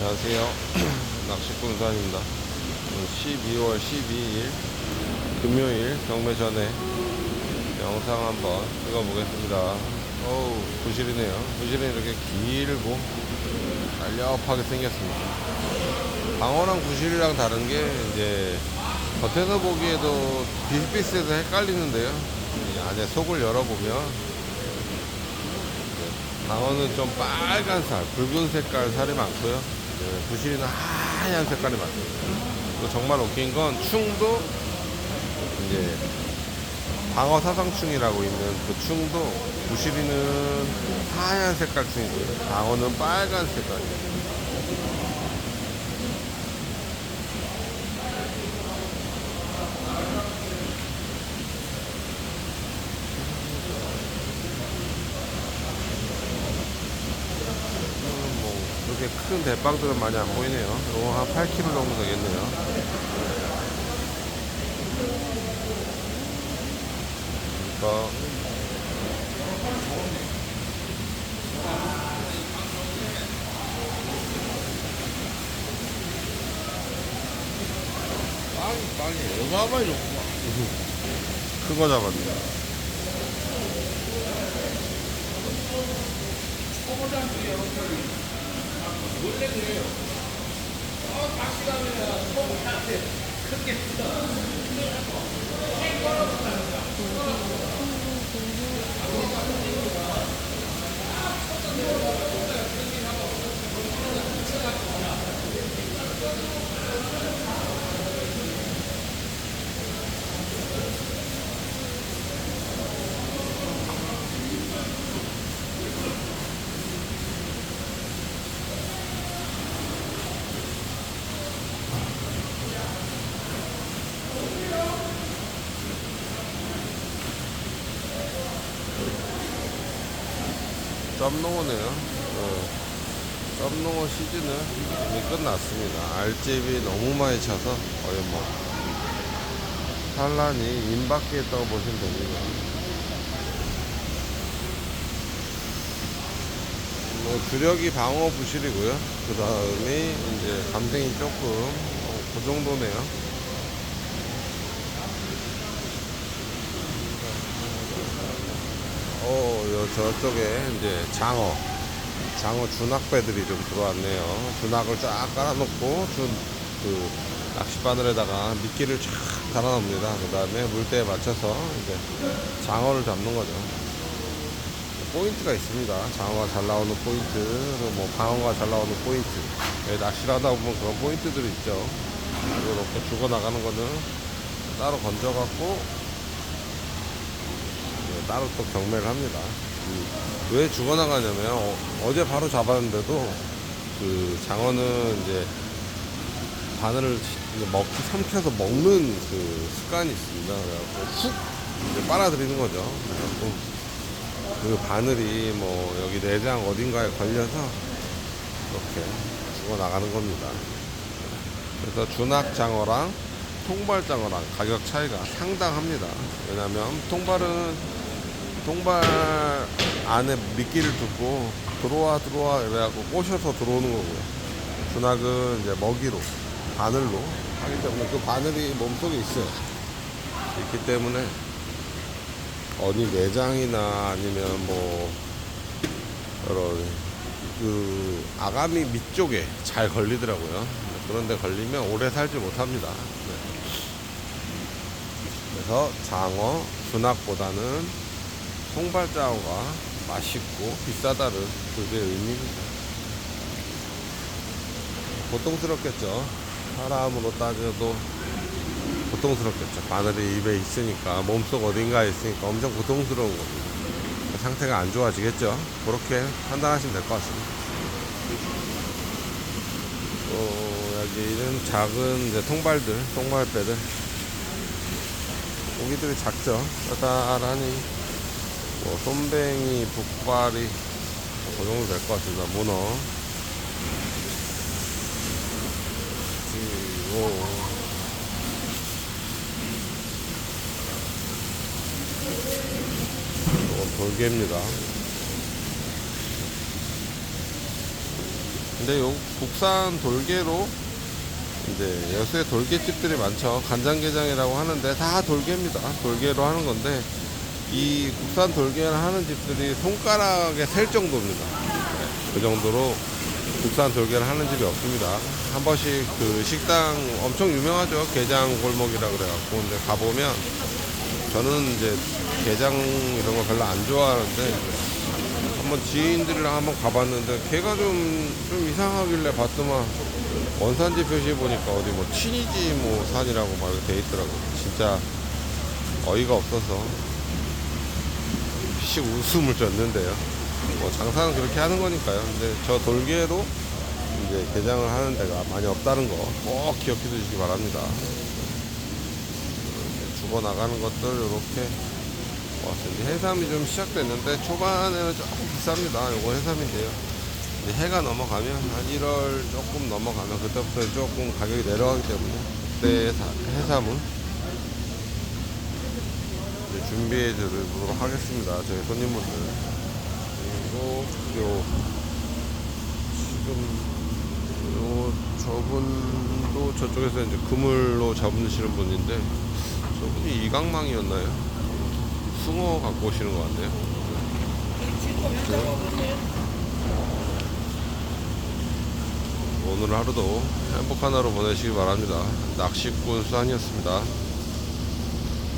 안녕하세요. 낚시꾼사입니다. 12월 12일 금요일 경매 전에 영상 한번 찍어보겠습니다. 어우, 부실이네요. 부실은 이렇게 길고 날렵하게 생겼습니다. 방어랑 부실이랑 다른 게 이제 겉에서 보기에도 비슷비슷해서 헷갈리는데요. 이 안에 속을 열어보면 방어는 좀 빨간 살, 붉은 색깔 살이 많고요. 네, 부실이는 하얀 색깔이. 그리고 정말 웃긴 건 충도 이제 방어 사상충이라고 있는 그 충도 부실이는 하얀 색깔 충이고요. 방어는 빨간 색깔이에요. 뭐 그렇게 큰 대빵들은 많이 안 보이네요. 이거 한 8kg 정도 되겠네요. 그러니까 빵이 빵이 어마어마히 좋구만. 큰거 잡았네. 원래 그래요. 어, 낚시 가면 손한테 크게 힘들어서 생 떨어진다니까. 떨어진다. 썸농어네요. 어, 썸농어 시즌은 이미 끝났습니다. 알집이 너무 많이 차서 거의 뭐 산란이 임박해 있다고 보시면 됩니다. 뭐 주력이 방어 부실이고요. 그 다음에 이제 감생이 조금 어, 그 정도네요. 어, 요 저쪽에 이제 장어, 장어 준악배들이 좀 들어왔네요. 준악을 쫙 깔아놓고 준, 그, 낚싯바늘에다가 미끼를 쫙 달아놓습니다. 그 다음에 물때에 맞춰서 이제 장어를 잡는 거죠. 포인트가 있습니다. 장어가 잘 나오는 포인트, 뭐 방어가 잘 나오는 포인트. 예, 낚시를 하다 보면 그런 포인트들이 있죠. 이렇게 죽어 나가는 거는 따로 건져갖고 네, 따로 또 경매를 합니다. 음, 왜 죽어나가냐면 어, 제 바로 잡았는데도 그 장어는 이제 바늘을 먹기 삼켜서 먹는 그 습관이 있습니다. 그래갖고 훅 이제 빨아들이는 거죠. 그 바늘이 뭐 여기 내장 어딘가에 걸려서 이렇게 죽어나가는 겁니다. 그래서 준악장어랑 통발장어랑 가격 차이가 상당합니다. 왜냐면 통발은 통발 안에 미끼를 두고 들어와 들어와 이래갖고 꼬셔서 들어오는 거고요. 준악은 이제 먹이로 바늘로 하기 때문에 그 바늘이 몸속에 있어요. 있기 때문에 어디 내장이나 아니면 뭐 여러 그 아가미 밑쪽에 잘 걸리더라고요. 그런데 걸리면 오래 살지 못합니다. 네. 그래서 장어, 준악보다는 통발장어가 맛있고 비싸다는 그게 의미입니다. 고통스럽겠죠. 사람으로 따져도 고통스럽겠죠. 바늘이 입에 있으니까 몸속 어딘가에 있으니까 엄청 고통스러운 겁니다. 상태가 안 좋아지겠죠. 그렇게 판단하시면 될 것 같습니다. 또 여기는 작은 이제 통발들, 통발배들 고기들이 작죠. 따다라니 뭐 손뱅이, 북발이 그 정도 될 것 같습니다. 문어. 그리고 돌개입니다. 근데 요 국산 돌개로 이제 여수에 돌개집들이 많죠. 간장게장이라고 하는데 다 돌개입니다. 돌개로 하는 건데 이 국산 돌개를 하는 집들이 손가락에 셀 정도입니다. 네, 그 정도로 국산 돌개를 하는 집이 없습니다. 한 번씩 그 식당 엄청 유명하죠. 게장 골목이라 그래갖고 근데 가보면 저는 이제 게장 이런 거 별로 안 좋아하는데 한번 지인들이랑 한번 가봤는데 걔가 좀, 좀 이상하길래 봤더만 원산지 표시 보니까 어디 뭐 친이지 뭐 산이라고 막 돼 있더라고 진짜 어이가 없어서 씩 웃음을 줬는데요 뭐 장사는 그렇게 하는 거니까요 근데 저 돌개로 이제 개장을 하는 데가 많이 없다는 거 꼭 기억해 두시기 바랍니다 죽어 나가는 것들 이렇게 왔습니다. 해삼이 좀 시작됐는데 초반에는 조금 비쌉니다. 요거 해삼인데요. 이제 해가 넘어가면 한 1월 조금 넘어가면 그때부터 조금 가격이 내려가기 때문에 그때 사- 해삼은 이제 준비해 드리도록 하겠습니다. 저희 손님분들. 그리고 요 지금 요 저분도 저쪽에서 이제 그물로 잡으시는 분인데 저분이 이강망이었나요? 숭어 갖고 오시는 것 같네요. 오늘 하루도 행복한 하루 보내시기 바랍니다. 낚시꾼 수환이었습니다.